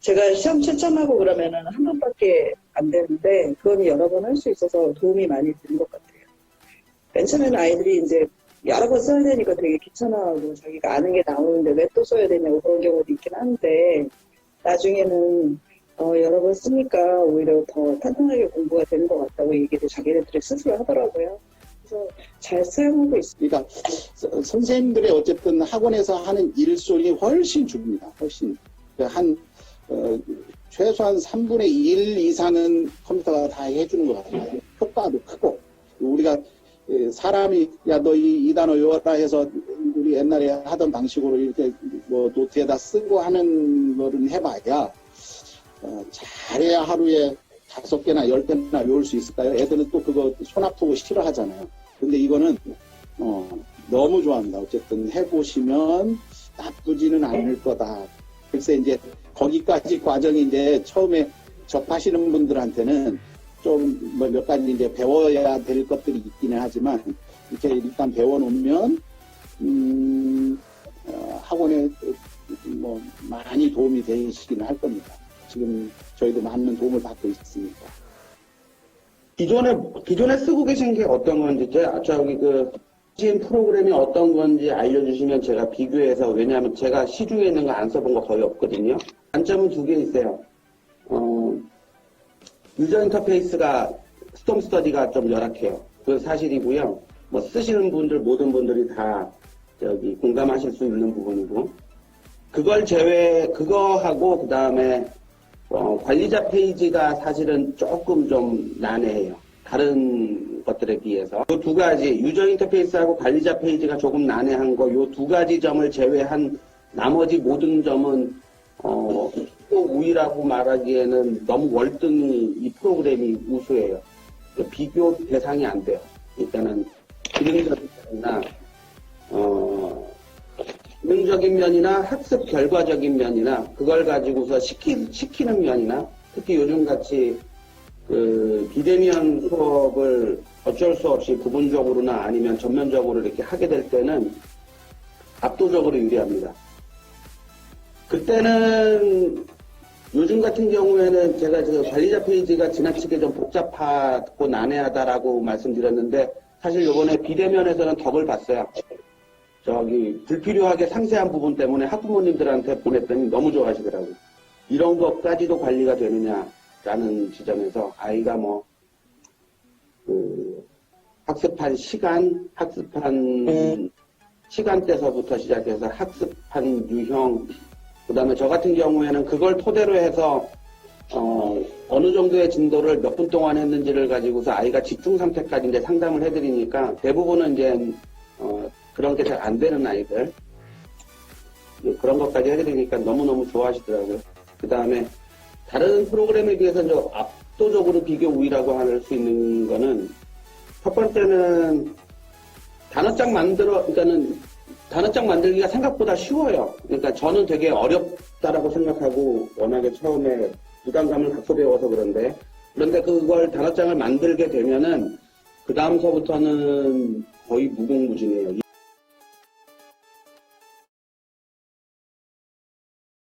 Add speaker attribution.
Speaker 1: 제가 시험 채점하고 그러면은 한 번밖에 안 되는데 그건 여러 번 할 수 있어서 도움이 많이 되는 것 같아요. 맨 처음에는 아이들이 이제 여러 번 써야 되니까 되게 귀찮아하고 자기가 아는 게 나오는데 왜 또 써야 되냐고 그런 경우도 있긴 한데 나중에는 어, 여러 번 쓰니까 오히려 더 탄탄하게 공부가 되는 것 같다고 얘기를 자기네들이 스스로 하더라고요. 그래서 잘 사용하고 있습니다.
Speaker 2: 그러니까 서- 선생님들의 어쨌든 학원에서 하는 일손이 훨씬 줍니다. 훨씬 한 어, 최소한 3분의 1 이상은 컴퓨터가 다 해주는 것 같아요. 효과도 크고 우리가 예, 사람이 야 너 이 이 단어 외워라 해서 우리 옛날에 하던 방식으로 이렇게 뭐 노트에다 쓰고 하는 거는 해봐야 어, 잘해야 하루에 다섯 개나 열 개나 외울 수 있을까요? 애들은 또 그거 손 아프고 싫어하잖아요. 근데 이거는 어, 너무 좋아합니다. 어쨌든 해보시면 나쁘지는 않을 거다. 글쎄 이제 거기까지 과정이 이제 처음에 접하시는 분들한테는 좀뭐몇 가지 이제 배워야 될 것들이 있기는 하지만 이렇게 일단 배워놓으면 음, 어, 학원에 뭐 많이 도움이 되시기는 할 겁니다. 지금 저희도 많은 도움을 받고 있으니까.
Speaker 3: 기존에 기존에 쓰고 계신 게 어떤 건지 저- 저기 그 지금 프로그램이 어떤 건지 알려주시면 제가 비교해서 왜냐하면 제가 시중에 있는 거 안 써본 거 거의 없거든요. 단점은 두 개 있어요. 어, 유저 인터페이스가 스톰 스터디가 좀 열악해요. 그건 사실이고요. 뭐 쓰시는 분들 모든 분들이 다 저기 공감하실 수 있는 부분이고 그걸 제외 그거 하고 그 다음에 어, 관리자 페이지가 사실은 조금 좀 난해해요. 다른 것들에 비해서. 이 두 가지, 유저 인터페이스하고 관리자 페이지가 조금 난해한 거, 이 두 가지 점을 제외한 나머지 모든 점은, 어, 또 우위라고 말하기에는 너무 월등히 이 프로그램이 우수해요. 비교 대상이 안 돼요. 일단은, 기능적인 어, 기능적인 면이나 학습 결과적인 면이나 그걸 가지고서 시키, 시키는 면이나 특히 요즘 같이 그 비대면 수업을 어쩔 수 없이 부분적으로나 아니면 전면적으로 이렇게 하게 될 때는 압도적으로 유리합니다. 그때는 요즘 같은 경우에는 제가 그 관리자 페이지가 지나치게 좀 복잡하고 난해하다라고 말씀드렸는데 사실 요번에 비대면에서는 덕을 봤어요. 저기 불필요하게 상세한 부분 때문에 학부모님들한테 보냈더니 너무 좋아하시더라고요. 이런 것까지도 관리가 되느냐라는 지점에서 아이가 뭐, 그, 학습한 시간, 학습한 시간대서부터 시작해서 학습한 유형, 그 다음에 저 같은 경우에는 그걸 토대로 해서 어, 어느 정도의 진도를 몇 분 동안 했는지를 가지고서 아이가 집중 상태까지 이제 상담을 해드리니까 대부분은 이제 어, 그런 게 잘 안 되는 아이들 예, 그런 것까지 해드리니까 너무너무 좋아하시더라고요. 그 다음에 다른 프로그램에 비해서 좀 압도적으로 비교 우위라고 할 수 있는 거는 첫 번째는 단어장 만들어, 그러니까는 단어장 만들기가 생각보다 쉬워요. 그러니까 저는 되게 어렵다라고 생각하고 워낙에 처음에 부담감을 갖고 배워서 그런데 그런데 그걸 단어장을 만들게 되면은 그 다음서부터는 거의 무궁무진해요.